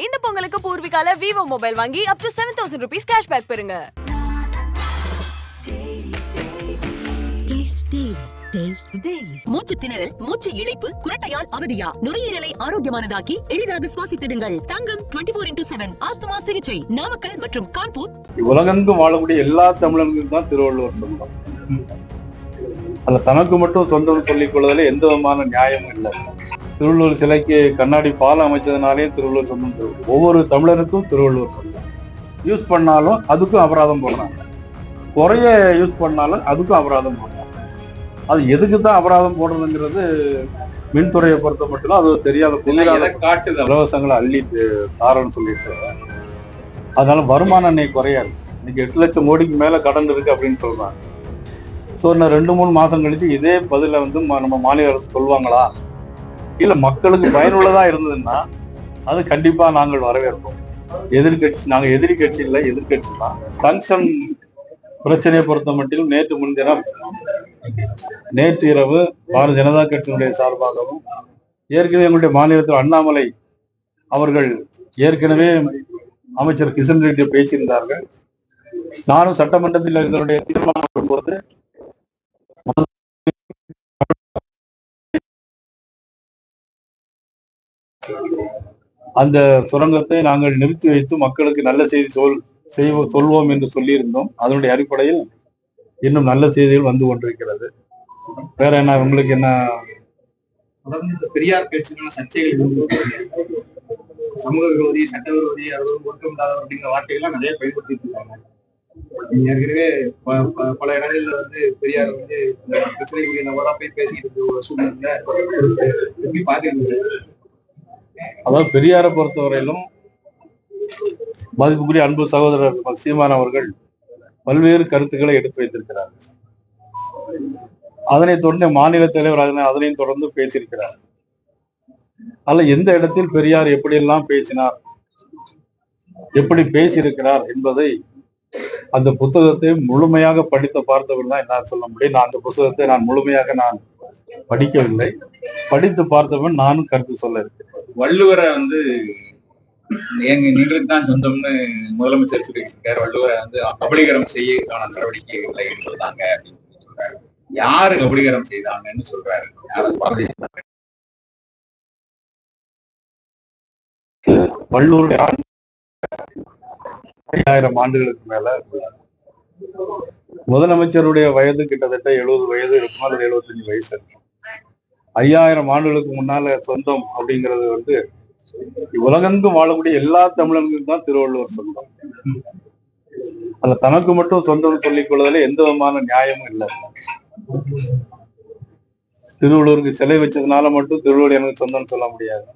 இந்த பொங்கலுக்கு பூர்விகால Vivo mobile வாங்கி up to seven thousand rupees cashback பெறுங்க. மூச்சு திணறல் மூச்சு இழைப்பு குரட்டையால் அவதியா? நுரையீரலை ஆரோக்கியமானதாக்கி எளிதாக சுவாசித்திடுங்கள். Thangam twenty four into seven asthma சிகிச்சை நாமக்கல் மற்றும் கான்பூர். உலகெங்கும் வாழக்கூடிய எல்லா தமிழர்களுக்கும் தான் திருவள்ளுவர் சொந்தம். அது தனக்கு மட்டும் சொந்தம் சொல்லிக் கொள்வதில் எந்த விதமான நியாயமும் இல்லை. திருவள்ளுவர் சிலைக்கு கண்ணாடி பாலம் அமைச்சதுனாலே திருவள்ளுவர் சொந்தம் திருவள்ளுவர் ஒவ்வொரு தமிழருக்கும் திருவள்ளுவர் சொந்தம். யூஸ் பண்ணாலும் அதுக்கும் அபராதம் போடுறாங்க. குறைய யூஸ் பண்ணாலும் அதுக்கும் அபராதம் போடுறாங்க. அது எதுக்கு தான் அபராதம் போடுறதுங்கிறது மின்துறையை பொறுத்த மட்டும் அது தெரியாத புதிராக காட்டுது. இலவசங்களை அள்ளிட்டு தாரன்னு சொல்லிட்டு. அதனால வருமானம் இன்னைக்கு குறையாது. இன்னைக்கு எட்டு லட்சம் கோடிக்கு மேல கடன் இருக்கு அப்படின்னு சொல்றாங்க. ஸோ இன்னும் ரெண்டு மூணு மாசம் கழிச்சு இதே பதில வந்து நம்ம மாநில அரசு சொல்லுவாங்களா? இல்ல மக்களுக்கு பயனுள்ளதா இருந்ததுன்னா அது கண்டிப்பா நாங்கள் வரவேற்போம். எதிர்கட்சி நாங்க எதிரி கட்சி இல்லை எதிர்கட்சி தான். கன்சர்ன் பிரச்சனையை பொறுத்த மட்டிலும் நேற்று முன்தினம் நேற்று இரவு பாரதிய ஜனதா கட்சியினுடைய சார்பாகவும் ஏற்கனவே எங்களுடைய மாநிலத்தில் அண்ணாமலை அவர்கள் ஏற்கனவே அமைச்சர் கிஷன் ரெட்டி பேசியிருந்தார்கள். நானும் சட்டமன்றத்தில் இதனுடைய தீர்மானம் போது அந்த சுரங்கத்தை நாங்கள் நிறுத்தி வைத்து மக்களுக்கு நல்ல செய்தி சொல் செய்வோம் சொல்வோம் என்று சொல்லியிருந்தோம். அதனுடைய அடிப்படையில் இன்னும் நல்ல செய்திகள் வந்து கொண்டிருக்கிறது. வேற என்ன உங்களுக்கு என்ன? தொடர்ந்து இந்த பெரியார் பேச்சுக்கான சர்ச்சைகள் சமூக விரோதி சட்ட விரோதி அதாவது ஒட்டுமில்லாதவர் அப்படிங்கிற வார்த்தைகள்லாம் நிறைய பயன்படுத்திட்டு இருக்காங்க. நீங்க ஏற்கனவே ப- ப- பல இடங்களில் வந்து பெரியார் வந்து இந்த பிரச்சனைக்கு நபரா போய் பேசிக்கிட்டு இருக்க ஒரு சூழ்நிலை எப்படி பாக்குறீங்க அதாவது பெரியாரை பொறுத்தவரையிலும் மதிப்புக்குரிய அன்பு சகோதரர் சீமான் அவர்கள் பல்வேறு கருத்துக்களை எடுத்து வைத்திருக்கிறார். அதனைத் தொடர்ந்து மாநில தலைவர் அதனையும் தொடர்ந்து பேசியிருக்கிறார். அல்ல எந்த இடத்தில் பெரியார் எப்படியெல்லாம் பேசினார் எப்படி பேசியிருக்கிறார் என்பதை அந்த புத்தகத்தை முழுமையாக படித்து பார்த்தவர்கள் தான் என்னால் சொல்ல முடியும். நான் அந்த புத்தகத்தை நான் முழுமையாக நான் படிக்கவில்லை. படித்து பார்த்தவன் நானும் கருத்து சொல்ல இருக்கிறேன். வள்ளுவரை வந்து எங்க நீங்களுக்கு தான் சொந்தம்னு முதலமைச்சர் சொல்லியிருக்காரு. வள்ளுவரை வந்து கபலீகரம் செய்யக்கான நடவடிக்கைகளை எடுத்தாங்க அப்படின்னு சொல்றாரு. யாரு கபலீகரம் செய்தாங்கன்னு சொல்றாரு. வள்ளுவர் ஐயாயிரம் ஆண்டுகளுக்கு மேல முதலமைச்சருடைய வயது கிட்டத்தட்ட எழுபது வயது இருக்கும் அல்லது எழுபத்தஞ்சு வயசு இருக்கும்? ஐயாயிரம் ஆண்டுகளுக்கு முன்னால சொந்தம் அப்படிங்கிறது வந்து உலகெங்கும் வாழக்கூடிய எல்லா தமிழர்களுக்கும் தான் திருவள்ளுவர் சொந்தம். அதுல தனக்கு மட்டும் சொந்தம் சொல்லிக் கொள்வதில் எந்த விதமான நியாயமும் இல்லை. திருவள்ளுவருக்கு சிலை வச்சதுனால மட்டும் திருவள்ளுவர் எனக்கு சொந்தம்னு சொல்ல முடியாது.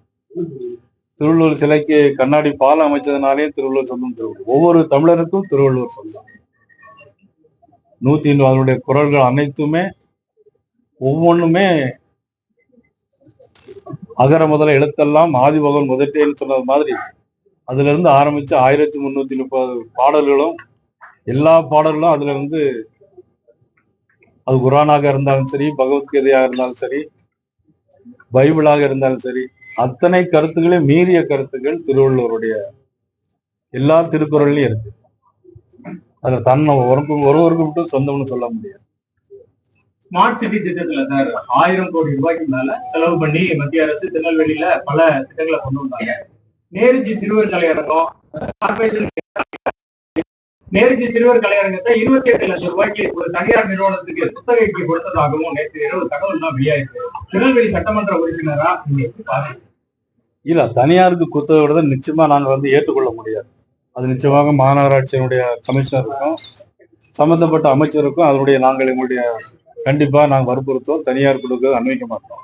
திருவள்ளுவர் சிலைக்கு கண்ணாடி பாலம் அமைச்சதுனாலே திருவள்ளுவர் சொந்தம் திருவள்ளுவர். ஒவ்வொரு தமிழருக்கும் திருவள்ளுவர் சொந்தம். நூத்தி அதனுடைய குரல்கள் அனைத்துமே ஒவ்வொன்றுமே அகர முதல எழுத்தெல்லாம் ஆதிபகவன் முதற்றேன்னு சொன்னது மாதிரி அதுல இருந்து ஆரம்பிச்சு ஆயிரத்தி முன்னூத்தி முப்பது பாடல்களும் எல்லா பாடல்களும் அதுல இருந்து அது குரானாக இருந்தாலும் சரி பகவத்கீதையாக இருந்தாலும் சரி பைபிளாக இருந்தாலும் சரி அத்தனை கருத்துக்களையும் மீறிய கருத்துக்கள் திருவள்ளுவருடைய எல்லா திருக்குறள்லையும் இருக்கு. அதுல தன்னை ஒரு ஒருவருக்கு மட்டும் சொந்தம்னு சொல்ல முடியாது. ஸ்மார்ட் சிட்டி திட்டத்துல சார் ஆயிரம் கோடி ரூபாய்க்கு மேல செலவு பண்ணி மத்திய அரசு திருநெல்வேலியில பல திட்டங்களை கொண்டு வந்தாங்க. நேருஜி சிறுவர் கலையரங்கம் கார்பரேஷன் நேருஜி சிறுவர் கலையரங்கத்தை இருபத்தி எட்டு லட்சம் ரூபாய்க்கு ஒரு தனியார் நிறுவனத்துக்கு குத்தகைக்கு கொடுத்ததாகவும் நேற்று இரவு தகவல் தான் வெளியாயிருக்கு. திருநெல்வேலி சட்டமன்ற உறுப்பினரா நீங்க இல்ல தனியாருக்கு குத்தகை நிச்சயமா நாங்க வந்து ஏற்றுக்கொள்ள முடியாது. அது நிச்சயமாக மாநகராட்சியினுடைய கமிஷனருக்கும் சம்பந்தப்பட்ட அமைச்சருக்கும் அதனுடைய நாங்கள் எங்களுடைய கண்டிப்பா நாங்கள் வற்புறுத்தோம் தனியார் கொடுக்க அனுமதிக்க மாட்டோம்.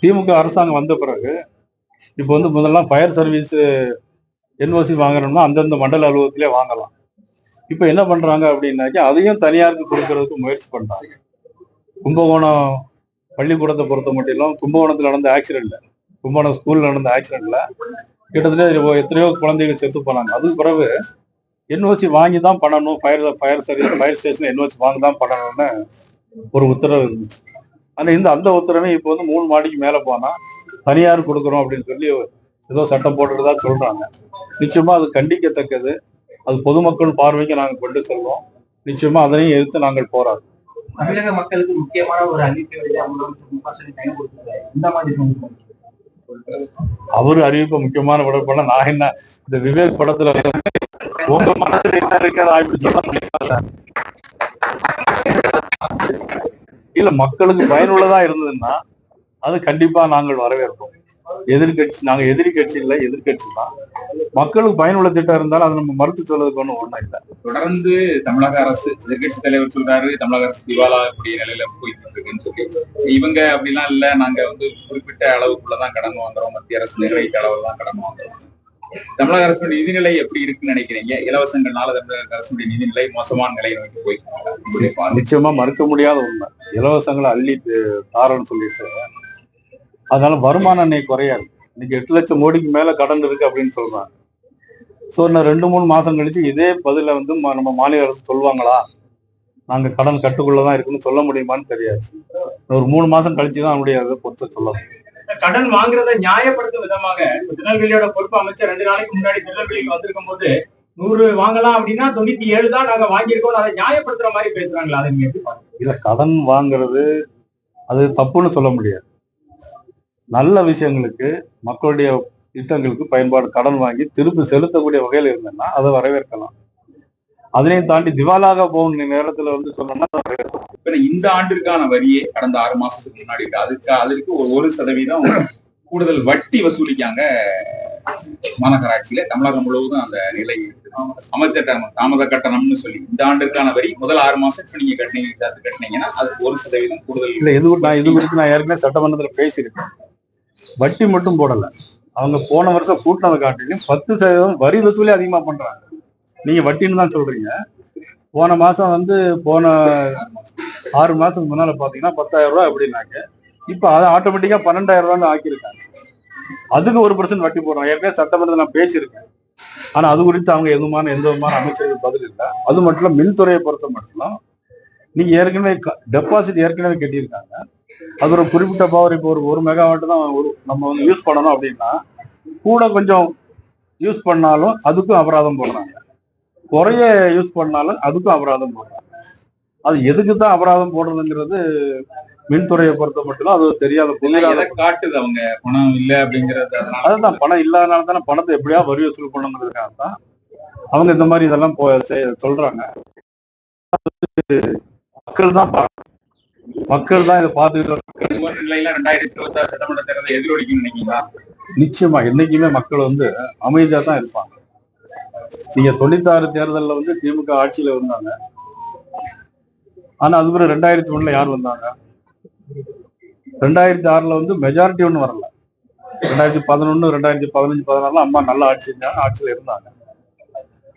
திமுக அரசாங்கம் வந்த பிறகு இப்போ வந்து முதல்லாம் ஃபயர் சர்வீஸ் என்ஓசி வாங்கணும்னா அந்தந்த மண்டல அலுவலகத்திலே வாங்கலாம். இப்போ என்ன பண்றாங்க அப்படின்னாக்கா அதையும் தனியாருக்கு கொடுக்கறதுக்கு முயற்சி பண்றாங்க. கும்பகோணம் பள்ளிக்கூடத்தை பொறுத்த மட்டும் கும்பகோணத்தில் நடந்த ஆக்சிடென்ட்ல கும்பகோணம் ஸ்கூல்ல நடந்த ஆக்சிடென்ட்ல கிட்டத்தட்ட எத்தனையோ குழந்தைகள் செத்து போனாங்க. அதுக்கு பிறகு என்ஓசி வாங்கி தான் பண்ணணும். Fire fire service fire station NOC வாங்கி தான் பண்ணணும்னு ஒரு உத்தரவு இருந்துச்சு. ஆனா இந்த அந்த உத்தரவை இப்போ வந்து மூணு மாடிக்கு மேல போனா தனியார் கொடுக்குறோம் அப்படின்னு சொல்லி ஏதோ சட்டம் போட்டுறதா சொல்றாங்க. நிச்சயமா அது கண்டிக்கத்தக்கது. அது பொதுமக்கள் பார்வைக்கு நாங்கள் கொண்டு செல்வோம். நிச்சயமா அதனையும் எதிர்த்து நாங்கள் போராடுறோம் தமிழக மக்களுக்கு முக்கியமான ஒரு அறிவிப்பை. அவரு அறிவிப்ப முக்கியமான படம் பண்ண நான் என்ன இந்த விவேக் படத்துல உங்க மனசுல என்ன இருக்கு அதை ஆய்வு? இல்ல மக்களுக்கு பயனுள்ளதா இருந்ததுன்னா அது கண்டிப்பா நாங்கள் வரவேற்போம். எதிர்கட்சி நாங்க எதிரி கட்சி இல்ல எதிர்கட்சி தான். மக்களுக்கு பயனுள்ள திட்டம் இருந்தாலும் அதை நம்ம மறுத்து சொல்றதுக்கு ஒண்ணும் ஒண்ணும் இல்லை. தொடர்ந்து தமிழக அரசு எதிர்கட்சி தலைவர் சொல்றாரு தமிழக அரசு திவாலா கூடிய நிலையில போயிட்டு இருக்குன்னு சொல்லி. இவங்க அப்படிலாம் இல்ல நாங்க வந்து குறிப்பிட்ட அளவுக்குள்ளதான் கடன் வாங்குறோம் மத்திய அரசு நிர்வகித்த அளவு தான் கடன் வாங்குறோம் தமிழக அரசுடைய நிதிநிலை எப்படி இருக்குன்னு நினைக்கிறீங்க? இலவசங்கள்னால தமிழக அரசுடைய நிதிநிலை மோசமான நிலையை நோக்கி போய் நிச்சயமா மறுக்க முடியாத உண்மை. இலவசங்களை அள்ளி தாரன்னு சொல்லிட்டு அதனால வருமானம் அன்னை குறையாது இன்னைக்கு எட்டு லட்சம் கோடிக்கு மேல கடன் இருக்கு அப்படின்னு சொல்றாங்க. ஸோ இன்னும் ரெண்டு மூணு மாசம் கழிச்சு இதே பதில வந்து நம்ம மாநில அரசு சொல்லுவாங்களா? நாங்க கடன் கட்டுக்குள்ளதான் இருக்குன்னு சொல்ல முடியுமான்னு தெரியாது. ஒரு மூணு மாசம் கழிச்சு தான் அவனுடைய அதை பொறுத்து சொல்ல முடியும் கடன் வாங்குறத நியாயப்படுத்தும் விதமாக திருநெல்வேலியோட பொறுப்பு அமைச்சர் ரெண்டு நாளைக்கு முன்னாடி திருநெல்வேலிக்கு வந்திருக்கும் போது நூறு வாங்கலாம் அப்படின்னா தொண்ணூத்தி ஏழு தான் நாங்க வாங்கியிருக்கோம். அதை நியாயப்படுத்துற மாதிரி பேசுறாங்களா. அதை நீங்க எப்படி பாக்குறீங்க? இல்ல கடன் வாங்குறது அது தப்புன்னு சொல்ல முடியாது. நல்ல விஷயங்களுக்கு மக்களுடைய திட்டங்களுக்கு பயன்பாடு கடன் வாங்கி திருப்பி செலுத்தக்கூடிய வகையில் இருந்ததுன்னா அதை வரவேற்கலாம். அதனையும் தாண்டி திவாலாக போகும் நேரத்துல வந்து சொன்னோம்னா இந்த ஆண்டிற்கான வரியே கடந்த ஆறு மாசத்துக்கு முன்னாடி அதுக்கு அதற்கு ஒரு ஒரு சதவீதம் கூடுதல் வட்டி வசூலிக்காங்க மாநகராட்சியில. தமிழகம் முழுவதும் அந்த நிலை அமைச்சர் தாமத கட்டணம்னு சொல்லி இந்த ஆண்டுக்கான வரி முதல் ஆறு மாசத்துக்கு நீங்க கட்டினீங்க சேர்த்து கட்டினீங்கன்னா அதுக்கு ஒரு சதவீதம் கூடுதல் இல்ல இது நான் இது குறித்து நான் ஏற்கனவே சட்டமன்றத்துல பேசியிருக்கேன். வட்டி மட்டும் போடல. அவங்க போன வருஷம் கூட்டினதை காட்டிலையும் பத்து சதவீதம் வரி வசூலே அதிகமா பண்றாங்க. நீங்க வட்டின்னு தான் சொல்றீங்க. போன மாசம் வந்து போன ஆறு மாசத்துக்கு முன்னால பாத்தீங்கன்னா பத்தாயிரம் ரூபாய் அப்படின்னாங்க. இப்ப அதை ஆட்டோமேட்டிக்கா பன்னெண்டாயிரம் ரூபான்னு ஆக்கியிருக்காங்க. அதுக்கு ஒரு பர்சன்ட் வட்டி போடுறோம் ஏற்கனவே சட்டமன்றத்தில் நான் பேசியிருக்கேன். ஆனா அது குறித்து அவங்க எதுமான எந்த விதமான அமைச்சர்கள் பதில் இல்லை. அது மட்டும் இல்ல மின்துறையை பொறுத்த மட்டும் நீங்க ஏற்கனவே டெபாசிட் ஏற்கனவே கட்டியிருக்காங்க. அது ஒரு குறிப்பிட்ட பவர் இப்போ ஒரு ஒரு மெகாவாட் தான் ஒரு நம்ம வந்து யூஸ் பண்ணணும் அப்படின்னா கூட கொஞ்சம் யூஸ் பண்ணாலும் அதுக்கும் அபராதம் போடுறாங்க. குறைய யூஸ் பண்ணாலும் அதுக்கும் அபராதம் போடுறாங்க. அது எதுக்கு தான் அபராதம் போடுறதுங்கிறது மின்துறையை பொறுத்த மட்டும் அது தெரியாத காட்டுது அவங்க. பணம் இல்ல அப்படிங்கறது அதனால. அதுதான் பணம் இல்லாதனால தானே பணத்தை எப்படியா வரி வசூல் பண்ணணுங்கிறதுக்காக தான் அவங்க இந்த மாதிரி இதெல்லாம் போ சொல்றாங்க. மக்கள் தான் மக்கள் தான் இதை பார்த்துக்கிட்டு நிலையில ரெண்டாயிரத்தி இருபத்தி ஆறு சட்டமன்ற தேர்தலை எதிரொலிக்கும்னு நினைக்கிறீங்களா? நிச்சயமா என்னைக்குமே மக்கள் வந்து அமைதியா தான் இருப்பாங்க. நீங்க தொண்ணூத்தாறு தேர்தல்ல வந்து திமுக ஆட்சியில வந்தாங்க. ஆனா அது ரெண்டாயிரத்தி ஒண்ணுல யார் வந்தாங்க? ரெண்டாயிரத்தி ஆறுல வந்து மெஜாரிட்டி ஒண்ணு வரல. ரெண்டாயிரத்தி பதினொன்னு ரெண்டாயிரத்தி பதினஞ்சு பதினாறுல அம்மா நல்லா ஆட்சி செஞ்சாங்க ஆட்சியில இருந்தாங்க.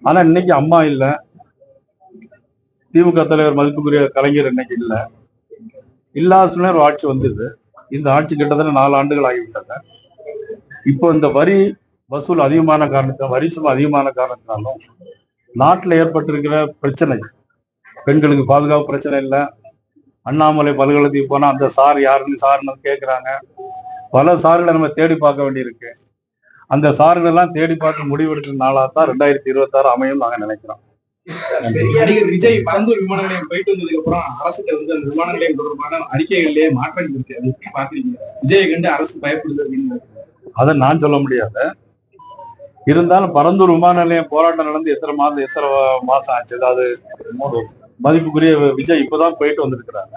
ஆனா இன்னைக்கு அம்மா இல்ல. திமுக தலைவர் மதிப்புக்குரிய கலைஞர் இன்னைக்கு இல்ல. இல்லாத சூழ்நிலை ஒரு ஆட்சி வந்தது. இந்த ஆட்சி கிட்டத்தட்ட நாலு ஆண்டுகள் ஆகிவிட்டாங்க இப்போ இந்த வரி வசூல் அதிகமான காரணத்தால் வரி சுமை அதிகமான காரணத்தினாலும் நாட்டில் ஏற்பட்டிருக்கிற பிரச்சனை பெண்களுக்கு பாதுகாப்பு பிரச்சனை இல்லை. அண்ணாமலை பல்கலைக்கழகத்துக்கு போனா அந்த சார் யாருன்னு சார்னு கேட்குறாங்க பல சார்களை நம்ம தேடி பார்க்க வேண்டியிருக்கு. அந்த சார்கள் எல்லாம் தேடி பார்த்து முடிவெடுக்கிற நாளாக தான் ரெண்டாயிரத்தி இருபத்தாறு அமையும் நாங்க நினைக்கிறோம். நடிகர் விஜய் பரந்தூர் விமான நிலையம் போயிட்டு வந்ததுக்கு அப்புறம் அரசுக்கு வந்து அந்த விமான நிலையம் தொடர்பான அறிக்கைகளிலேயே மாற்றம் இருக்கு. அது பாக்குறீங்க விஜயை கண்டு அரசு பயப்படுது அப்படின்னு அதை நான் சொல்ல முடியாது. இருந்தாலும் பரந்தூர் விமான நிலையம் போராட்டம் நடந்து எத்தனை மாதம் எத்தனை மாசம் ஆச்சு? அது மதிப்புக்குரிய விஜய் இப்பதான் போயிட்டு வந்திருக்கிறாங்க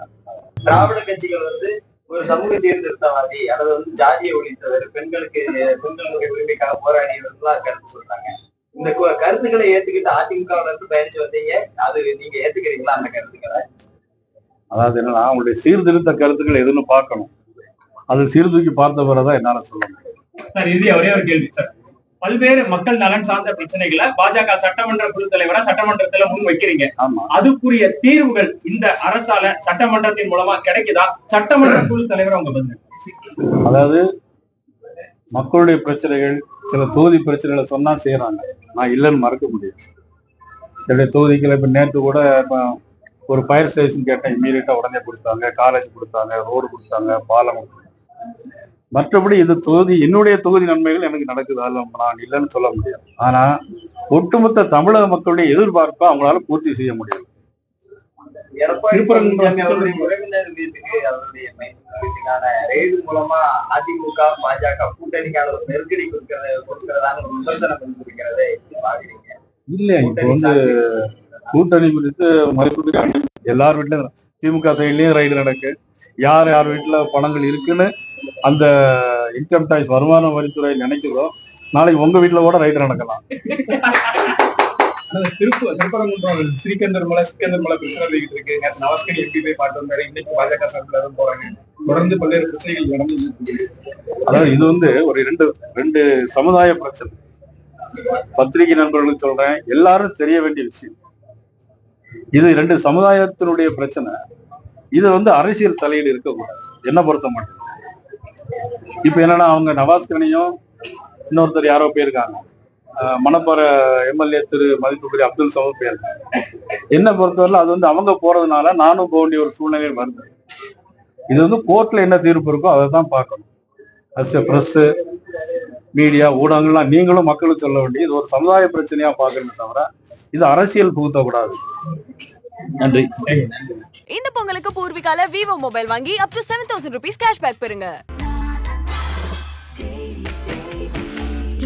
திராவிட கட்சிகள் வந்து ஒரு சமூக சீர்திருத்தவாதி அல்லது வந்து ஜாதியை ஒழித்தவர் பெண்களுக்கு பெண்களுடைய உரிமைக்காக போராடியவர்களா கருத்து சொல்றாங்க. இந்த கருத்துக்களை ஏத்துக்கிட்டு அதிமுக இருந்து பயணிச்சு வந்தீங்க. அது நீங்க ஏத்துக்கிறீங்களா அந்த கருத்துக்களை? அதாவது என்னன்னா அவங்களுடைய சீர்திருத்த கருத்துக்கள் எதுன்னு பார்க்கணும். அது சீர்தூக்கி பார்த்த பிறகுதான் என்னால சொல்ல முடியும். ஒரே ஒரு கேள்வி சார். பல்வேறு மக்கள் நலன் சார்ந்த பிரச்சனைகளை பாஜக சட்டமன்ற குழு தலைவரா சட்டமன்றத்துல முன் வைக்கிறீங்க. அதுக்குரிய தீர்வுகள் இந்த அரசால சட்டமன்றத்தின் மூலமா கிடைக்குதா? சட்டமன்ற குழு தலைவரா உங்க பதில் அதாவது மக்களுடைய பிரச்சனைகள் சில தொகுதி பிரச்சனைகளை சொன்னா செய்யறாங்க. நான் இல்லைன்னு மறக்க முடியும் என்னுடைய தொகுதிகளை இப்ப நேற்று கூட இப்ப ஒரு ஃபயர் ஸ்டேஷன் கேட்டேன். இம்மீடியட்டா உடனே கொடுத்தாங்க. காலேஜ் கொடுத்தாங்க ரோடு கொடுத்தாங்க பாலம் கொடுத்தாங்க. மற்றபடி இது தொகுதி என்னுடைய தொகுதி நன்மைகள் எனக்கு நடக்குது நான் இல்லைன்னு சொல்ல முடியாது. ஆனா ஒட்டுமொத்த தமிழக மக்களுடைய எதிர்பார்ப்பை அவங்களால பூர்த்தி செய்ய முடியாது அதிமுக பாஜக கூட்டணிக்கான ஒரு நெருக்கடி கொடுக்கிறது கொடுக்கிறதான ஒரு விமர்சனம் எப்படி பாக்குறீங்க இல்ல இப்போ வந்து கூட்டணி குறித்து மதிப்பு எல்லார் வீட்லயும் திமுக சைட்லயும் ரைடு நடக்கு. யார் யார் வீட்டுல பணங்கள் இருக்குன்னு அந்த இன்கம் டாக்ஸ் வருமான வரித்துறை நினைக்கிறதோ நாளைக்கு உங்க வீட்டுல கூட ரைடு நடக்கலாம். ஆனா திருப்பு திருப்பரங்குன்றம் ஸ்ரீகந்தர் மலை சிக்கந்தர் மலை பிரச்சனை போய்கிட்டு இருக்கு. நேற்று நவஸ்கரி எப்படி போய் பாட்டு வந்தாரு இன்னைக்கு பாஜக சார்பில் போறாங்க. தொடர்ந்து பல்வேறு பிரச்சனைகள் நடந்து அதாவது இது வந்து ஒரு ரெண்டு ரெண்டு சமுதாய பிரச்சனை. பத்திரிகை நண்பர்களுக்கு சொல்றேன் எல்லாரும் தெரிய வேண்டிய விஷயம். இது ரெண்டு சமுதாயத்தினுடைய பிரச்சனை. இது வந்து அரசியல் தலையீடு இருக்கக்கூடாது. என்ன பொறுத்த மட்டும். இப்ப என்னன்னா அவங்க நவாஸ்கனியும் இன்னொருத்தர் யாரோ போயிருக்காங்க. அஹ் எம்எல்ஏ திரு மதிப்புக்குரிய அப்துல் சமூக போயிருக்காங்க. என்ன பொறுத்தவரை அது வந்து அவங்க போறதுனால நானும் போக வேண்டிய ஒரு சூழ்நிலை வருது. இது வந்து கோர்ட்ல என்ன தீர்ப்பு இருக்கோ அதை தான் பார்க்கணும். அஸ் பிரஸ் மீடியா ஊடகங்கள்லாம் நீங்களும் மக்களுக்கு சொல்ல வேண்டிய இது ஒரு சமுதாய பிரச்சனையா பார்க்கணுமே தவிர இது அரசியல் புகுத்தக்கூடாது. நன்றி. இந்த பொங்கலுக்கு பூர்விகால விவோ மொபைல் வாங்கி up to seven thousand rupees cashback பெறுங்க.